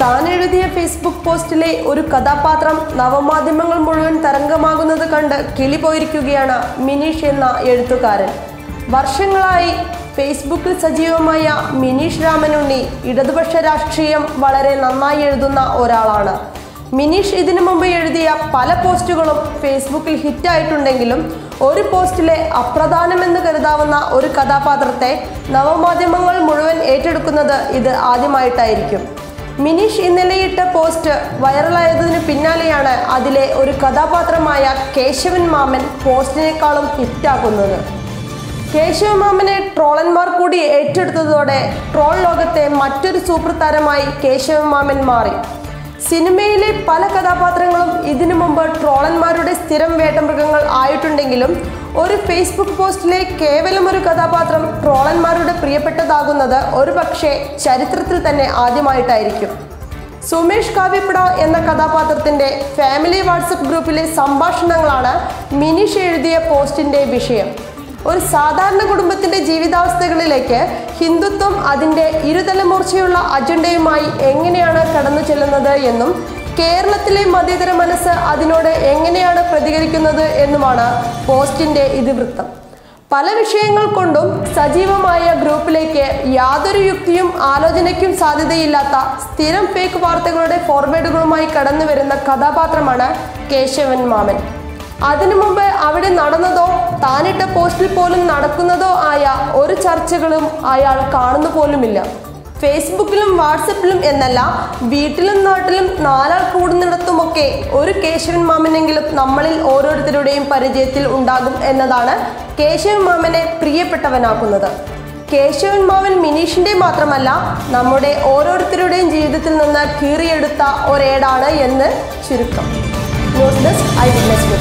താൻ എഴുതിയ ഫേസ്ബുക്ക് പോസ്റ്റിലെ ഒരു കഥാപാത്രം നവമാധ്യമങ്ങൾ മുഴുവൻ തരംഗമാകുന്നത് കണ്ട് കിളി പോയിരിക്കുകയാണ് മിനീഷ് എന്ന എഴുത്തുകാരൻ. വർഷങ്ങളായി ഫേസ്ബുക്കിൽ സജീവമായ മിനീഷ് രാമനുണ്ണി ഇടതുപക്ഷ രാഷ്ട്രീയം വളരെ നന്നായി എഴുതുന്ന ഒരാളാണ്. മിനീഷ് ഇതിനു മുമ്പ് എഴുതിയ പല പോസ്റ്റുകളും ഫേസ്ബുക്കിൽ ഹിറ്റായിട്ടുണ്ടെങ്കിലും ഒരു പോസ്റ്റിലെ അപ്രധാനമെന്ന് കരുതാവുന്ന ഒരു കഥാപാത്രത്തെ നവമാധ്യമങ്ങൾ മുഴുവൻ ഏറ്റെടുക്കുന്നത് ഇത് ആദ്യമായിട്ടായിരിക്കും. മിനീഷ് ഇന്നലെയിട്ട പോസ്റ്റ് വൈറലായതിനു പിന്നാലെയാണ് അതിലെ ഒരു കഥാപാത്രമായ കേശവൻ മാമൻ പോസ്റ്റിനേക്കാളും ഹിറ്റാക്കുന്നത് കേശവമാമനെ ട്രോളന്മാർ കൂടി ഏറ്റെടുത്തതോടെ ട്രോൾ ലോകത്തെ മറ്റൊരു സൂപ്പർ താരമായി കേശവമാമൻ മാറി. സിനിമയിലെ പല കഥാപാത്രങ്ങളും ഇതിനു മുമ്പ് ട്രോളന്മാരുടെ സ്ഥിരം വേട്ടമൃഗങ്ങൾ ആയിട്ടുണ്ടെങ്കിലും ഒരു ഫേസ്ബുക്ക് പോസ്റ്റിലെ കേവലം ഒരു കഥാപാത്രം ട്രോളന്മാരുടെ പ്രിയപ്പെട്ടതാകുന്നത് ഒരു പക്ഷേ ചരിത്രത്തിൽ തന്നെ ആദ്യമായിട്ടായിരിക്കും. സുമേഷ് കാവ്യപ്പട എന്ന കഥാപാത്രത്തിന്റെ ഫാമിലി വാട്സപ്പ് ഗ്രൂപ്പിലെ സംഭാഷണങ്ങളാണ് മിനിഷ് എഴുതിയ പോസ്റ്റിന്റെ വിഷയം. ഒരു സാധാരണ കുടുംബത്തിന്റെ ജീവിതാവസ്ഥകളിലേക്ക് ഹിന്ദുത്വം അതിന്റെ ഇരുതലമൂർച്ചയുള്ള അജണ്ടയുമായി എങ്ങനെയാണ് കടന്നു ചെല്ലുന്നത് എന്നും കേരളത്തിലെ മതേതര മനസ്സ് അതിനോട് എങ്ങനെയാണ് പ്രതികരിക്കുന്നത് എന്നുമാണ് പോസ്റ്റിന്റെ ഇതിവൃത്തം. പല വിഷയങ്ങൾ കൊണ്ടും സജീവമായ ഗ്രൂപ്പിലേക്ക് യാതൊരു യുക്തിയും ആലോചനയ്ക്കും സാധ്യതയില്ലാത്ത സ്ഥിരം ഫേക്ക് വാർത്തകളുടെ ഫോർവേഡുകളുമായി കടന്നു വരുന്ന കഥാപാത്രമാണ് കേശവൻ മാമൻ. അതിനു മുമ്പ് അവിടെ നടന്നതോ താനിട്ട പോസ്റ്റിൽ പോലും നടക്കുന്നതോ ആയ ഒരു ചർച്ചകളും അയാൾ കാണുന്നു പോലുമില്ല. ഫേസ്ബുക്കിലും വാട്സപ്പിലും എന്നല്ല വീട്ടിലും നാട്ടിലും നാലാൾ കൂടുന്നിടത്തുമൊക്കെ ഒരു കേശവൻ മാമനെങ്കിലും നമ്മളിൽ ഓരോരുത്തരുടെയും പരിചയത്തിൽ ഉണ്ടാകും എന്നതാണ് കേശവൻ മാമനെ പ്രിയപ്പെട്ടവനാക്കുന്നത്. കേശവൻ മാമൻ മിനീഷിന്റെ മാത്രമല്ല നമ്മുടെ ഓരോരുത്തരുടെയും ജീവിതത്തിൽ നിന്ന് കീറിയെടുത്ത ഒരേടാണ് എന്ന് ചുരുക്കം. News desk I news.